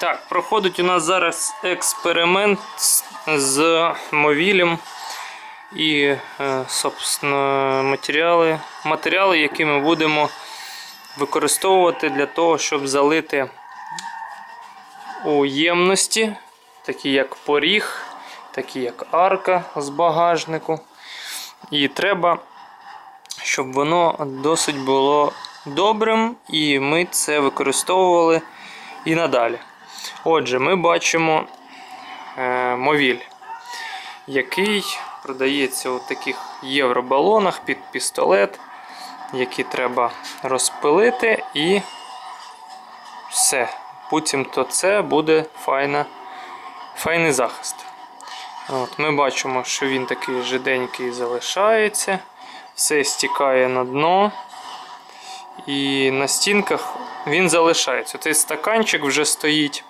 Так, проходить у нас зараз експеримент з- мовілем і е, собственно, матеріали, матеріали, які ми будемо використовувати для того, щоб залити у ємності, такі як поріг, такі як арка з багажнику. І треба, щоб воно досить було добрим, і ми це використовували і надалі. Отже, ми бачимо е, мовіль, який продається у таких євробалонах під пістолет, які треба розпилити, і все. Буцімто це буде файна, файний захист. От, Ми бачимо, що він такий жиденький залишається, все стікає на дно. І на стінках він залишається. Цей стаканчик вже стоїть.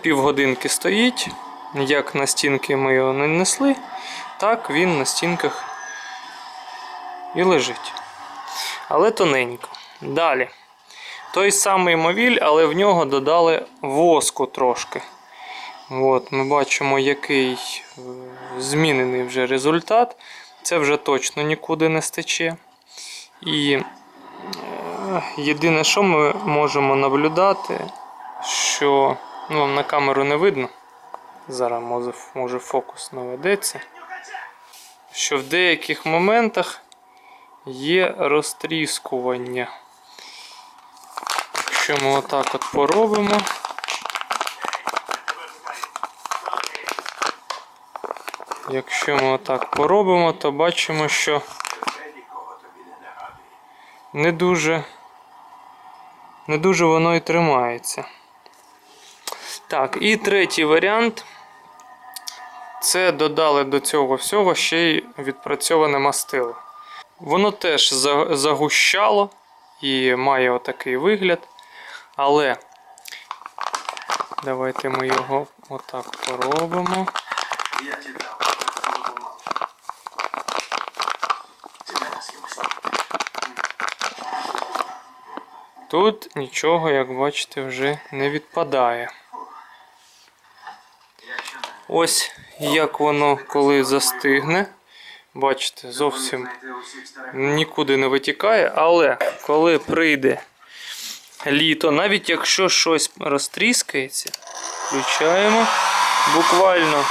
Півгодинки стоїть. Як на стінки ми його не несли, так він на стінках і лежить. Але тоненько. Далі. Той самий мовіль, але в нього додали воску трошки. От, ми бачимо, який е, змінений вже результат. Це вже точно нікуди не стече. І е, єдине, що ми можемо наблюдати, що ну, вам на камеру не видно. Зараз може, фокус наведеться. Що в деяких моментах є розтріскування. Якщо ми отак от поробимо. Якщо ми отак поробимо, то бачимо, що не дуже, не дуже воно і тримається. Так, і третій варіант. Це додали до цього всього ще й відпрацьоване мастило. Воно теж загущало і має отакий вигляд. Але давайте ми його отак поробимо. Тут нічого, як бачите, вже не відпадає. Ось як воно коли застигне. Бачите, зовсім нікуди не витікає, але коли прийде літо, навіть якщо щось розтріскається, включаємо буквально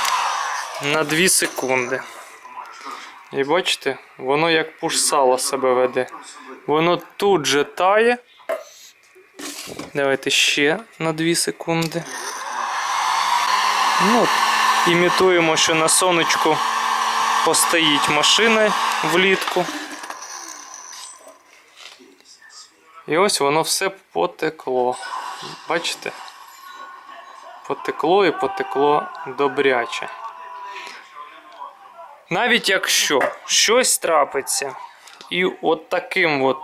на 2 секунди. І бачите, воно як пушсало себе веде. Воно тут же тає. Давайте ще на 2 секунди. Ну, імітуємо, що на сонечку постоїть машина влітку. І ось воно все потекло. Бачите? Потекло і потекло добряче. Навіть якщо щось трапиться, і от таким от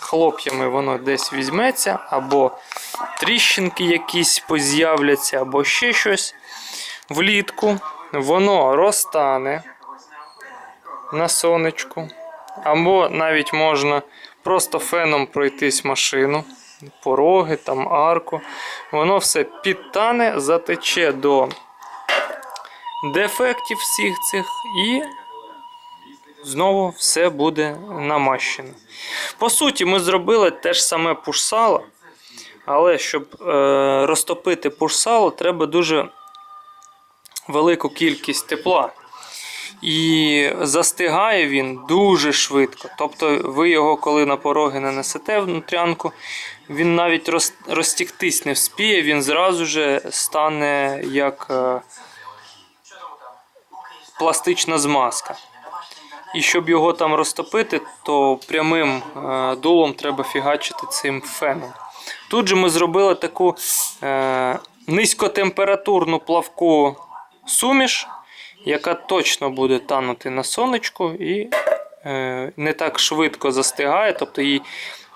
хлоп'ями воно десь візьметься, або тріщинки якісь поз'являться, або ще щось влітку, воно розтане на сонечку. Або навіть можна просто феном пройтись машину, пороги, там арку. Воно все підтане, затече до дефектів всіх цих і знову все буде намащено. По суті, ми зробили те ж саме пушсало, але щоб е, розтопити пушсало, треба дуже велику кількість тепла. І застигає він дуже швидко. Тобто ви його, коли на пороги нанесете внутрянку, він навіть роз, розтіктись не вспіє, він зразу же стане як е, пластична змазка. І щоб його там розтопити, то прямим е, дулом треба фігачити цим феном. Тут же ми зробили таку е, низькотемпературну плавку суміш, яка точно буде танути на сонечку і е, не так швидко застигає, тобто їй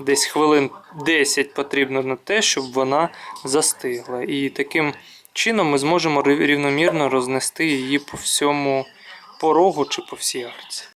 десь хвилин 10 потрібно на те, щоб вона застигла. І таким чином ми зможемо рівномірно рознести її по всьому порогу чи по всій арці.